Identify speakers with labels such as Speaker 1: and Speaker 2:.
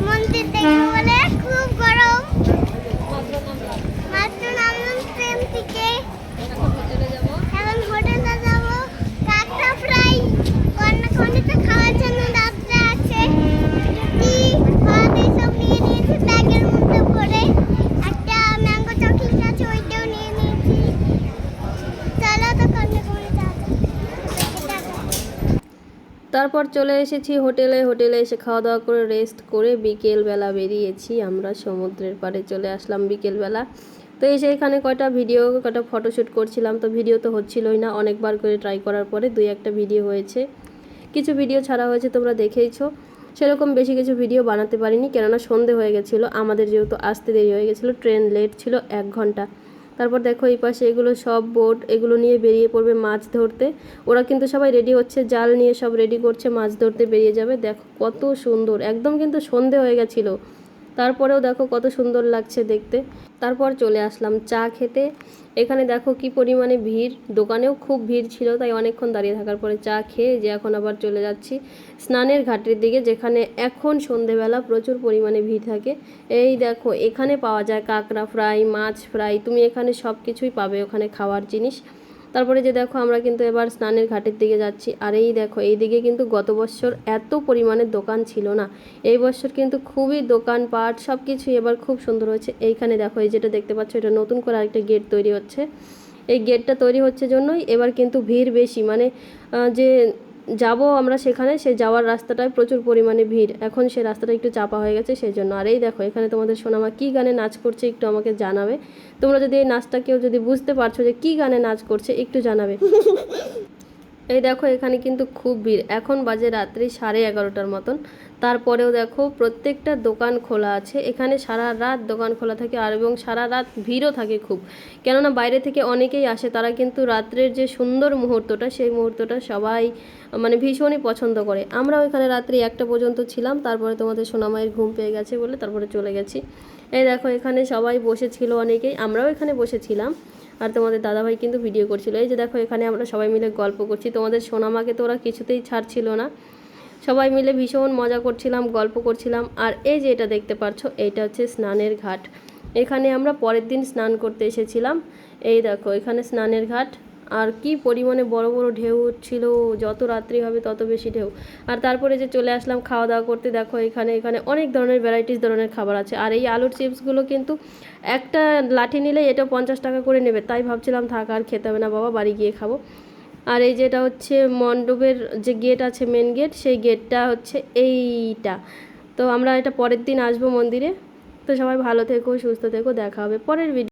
Speaker 1: one তারপর চলে এসেছি হোটেলে। হোটেলে এসে খাওয়া দাওয়া করে রেস্ট করে বিকেলবেলা বেরিয়েছি। আমরা সমুদ্রের পাড়ে চলে আসলাম বিকেলবেলা। তো এসে এখানে কয়টা ভিডিও কয়টা ফটোশ্যুট করছিলাম, তো ভিডিও তো হচ্ছিলই না। অনেকবার করে ট্রাই করার পরে দুই একটা ভিডিও হয়েছে। কিছু ভিডিও ছাড়া হয়েছে, তোমরা দেখেইছো। সেরকম বেশি কিছু ভিডিও বানাতে পারিনি, কেননা সন্ধে হয়ে গেছিল। আমাদের যেহেতু আসতে দেরি হয়ে গেছিল ট্রেন লেট ছিল এক ঘণ্টা। তারপর দেখো এই পাশে এগুলো সব বোট, এগুলো নিয়ে বেরিয়ে পড়বে মাছ ধরতে। ওরা কিন্তু সবাই রেডি হচ্ছে, জাল নিয়ে সব রেডি করছে, মাছ ধরতে বেরিয়ে যাবে। দেখো কত সুন্দর, একদম কিন্তু সন্ধে হয়ে গেছিল। তারপরেও দেখো কত সুন্দর লাগছে দেখতে। তারপর চলে আসলাম চা খেতে। এখানে দেখো কি পরিমাণে ভিড়। দোকানেও খুব ভিড় ছিল, তাই অনেকক্ষণ দাঁড়িয়ে থাকার পরে চা খেয়ে যে এখন আবার চলে যাচ্ছি স্নানের ঘাটের দিকে, যেখানে এখন সন্ধেবেলা প্রচুর পরিমাণে ভিড় থাকে। এই দেখো, এখানে পাওয়া যায় কাঁকড়া ফ্রাই, মাছ ফ্রাই, তুমি এখানে সব কিছুই পাবে ওখানে খাওয়ার জিনিস। তারপরে যে দেখো আমরা কিন্তু এবার স্নানের ঘাটের দিকে যাচ্ছি। আর এই দেখো, এই দিকে কিন্তু গত বছর এত পরিমাণে দোকান ছিল না। এই বছর কিন্তু খুবই দোকানপাট সব কিছু এবার খুব সুন্দর হয়েছে। এইখানে দেখো, এই যেটা দেখতে পাচ্ছ, এটা নতুন করে আরেকটা গেট তৈরি হচ্ছে। এই গেটটা তৈরি হচ্ছে জন্যই এবার কিন্তু ভিড় বেশি। মানে যে যাব আমরা সেখানে, সে যাওয়ার রাস্তাটায় প্রচুর পরিমাণে ভিড়। এখন সে রাস্তাটা একটু চাপা হয়ে গেছে, সেই জন্য। আর এই দেখো, এখানে তোমাদের সোনামা কী গানে নাচ করছে একটু আমাকে জানাবে। তোমরা যদি এই নাচটা কেউ যদি বুঝতে পারছ যে কী গানে নাচ করছে, একটু জানাবে। এই দেখো, এখানে কিন্তু খুব ভিড়। এখন বাজে রাত্রি সাড়ে এগারোটার মতন। তারপরেও দেখো, প্রত্যেকটা দোকান খোলা আছে। এখানে সারা রাত দোকান খোলা থাকে আর এবং সারা রাত ভিড়ও থাকে খুব। কেননা বাইরে থেকে অনেকেই আসে, তারা কিন্তু রাত্রের যে সুন্দর মুহূর্তটা, সেই মুহূর্তটা সবাই মানে ভীষণই পছন্দ করে। আমরাও এখানে রাত্রি একটা পর্যন্ত ছিলাম, তারপরে তোমাদের সোনামায়ের ঘুম পেয়ে গেছে বলে তারপরে চলে গেছি। এই দেখো, এখানে সবাই বসেছিল অনেকেই, আমরাও এখানে বসেছিলাম। আর তোমাদের দাদাভাই কিন্তু ভিডিও করছিল। এই যে দেখো, এখানে আমরা সবাই মিলে গল্প করছি। তোমাদের সোনামাকে তো ওরা কিছুতেই ছাড়ছিল না। সবাই মিলে ভীষণ মজা করছিলাম, গল্প করছিলাম। আর এই যে এটা দেখতে পাচ্ছ এইটা হচ্ছে স্নানের ঘাট। এখানে আমরা পরের দিন স্নান করতে এসেছিলাম। এই দেখো, এখানে স্নানের ঘাট। আর কি পরিমাণে বড় বড় ঢেউ ছিল, যত রাত্রি হবে তত বেশি ঢেউ। আর তারপরে যে চলে আসলাম খাওয়া দাওয়া করতে, দেখো এখানে এখানে অনেক ধরনের ভ্যারাইটিস ধরনের খাবার আছে। আর এই আলুর চিপসগুলো কিন্তু একটা লাঠি নিলে এটা পঞ্চাশ টাকা করে নেবে, তাই ভাবছিলাম থাক আর খেতে হবে না বাবা, বাড়ি গিয়ে খাব। আর এই যেটা হচ্ছে মণ্ডপের যে গেট আছে মেন গেট সেই গেটটা হচ্ছে এইটা। তো আমরা এটা পরের দিন আসব মন্দিরে। তো সবাই ভালো থেকো, সুস্থ থেকো, দেখা হবে পরের ভিডিও